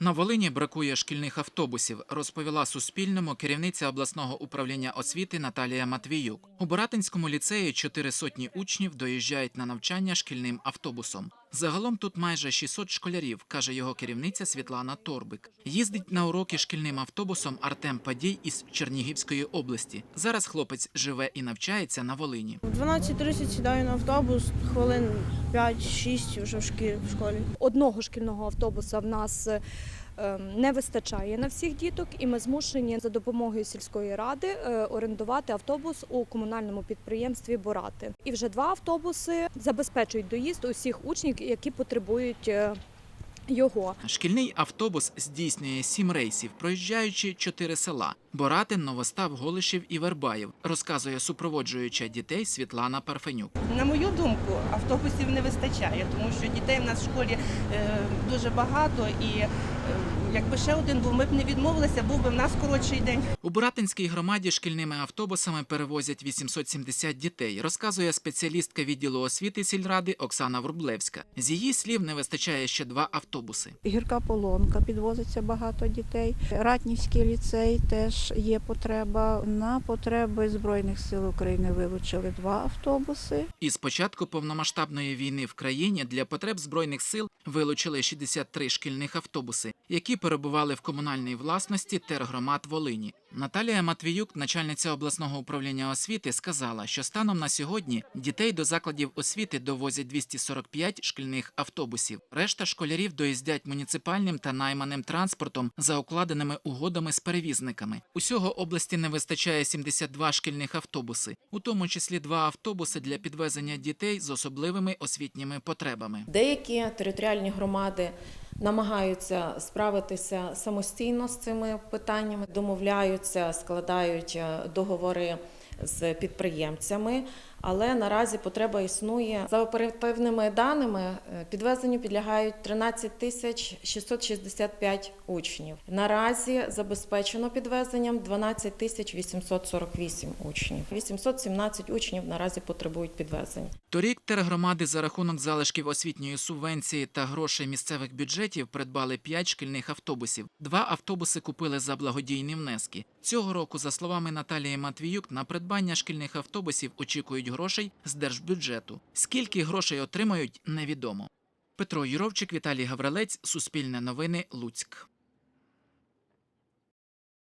На Волині бракує шкільних автобусів, розповіла Суспільному керівниця обласного управління освіти Наталія Матвіюк. У Боратинському ліцеї чотири сотні учнів доїжджають на навчання шкільним автобусом. Загалом тут майже 600 школярів, каже його керівниця Світлана Торбик. Їздить на уроки шкільним автобусом Артем Падій із Чернігівської області. Зараз хлопець живе і навчається на Волині. В 12.30 сідаю на автобус, хвилин 5-6 вже в школі. одного шкільного автобуса в нас е, не вистачає на всіх діток, і ми змушені за допомогою сільської ради е, орендувати автобус у комунальному підприємстві Борати. І вже два автобуси забезпечують доїзд усіх учнів, які потребують е, його. Шкільний автобус здійснює сім рейсів, проїжджаючи чотири села: Боратин, Новостав, Голишів і Вербаїв, розказує супроводжуюча дітей Світлана Парфенюк. На мою думку, автобусів не вистачає, тому що дітей в нас в школі е, дуже багато, і е, якби ще один був, ми б не відмовилися, був би в нас коротший день. У Буратинській громаді шкільними автобусами перевозять 870 дітей, розказує спеціалістка відділу освіти сільради Оксана Врублевська. З її слів не вистачає ще два автобуси. Гірка полонка підвозиться багато дітей. Ратнівський ліцей теж є потреба. На потреби Збройних сил України вилучили два автобуси. Із початку повномасштабної війни в країні для потреб збройних сил вилучили 63 шкільних автобуси, які перебували в комунальній власності тергромад Волині. Наталія Матвіюк, начальниця обласного управління освіти, сказала, що станом на сьогодні дітей до закладів освіти довозять 245 шкільних автобусів. Решта школярів доїздять муніципальним та найманим транспортом за укладеними угодами з перевізниками. Усього області не вистачає 72 шкільних автобуси, у тому числі два автобуси для підвезення дітей з особливими освітніми потребами. Деякі територіальні громади намагаються справитися самостійно з цими питаннями, домовляються, складають е, договори з підприємцями. Але наразі потреба існує за оперативними даними. е, Підвезенню підлягають 13 тисяч 665 учнів. Наразі забезпечено підвезенням 12 тисяч 848 учнів. 817 учнів наразі потребують підвезення. Торік тергромади за рахунок залишків освітньої субвенції та грошей місцевих бюджетів придбали 5 шкільних автобусів. Два автобуси купили за благодійні внески. Цього року, за словами Наталії Матвіюк, на придбання шкільних автобусів очікують грошей з держбюджету. Скільки грошей отримають, невідомо. Петро Юровчик, Віталій Гаврилець, Суспільне новини, Луцьк.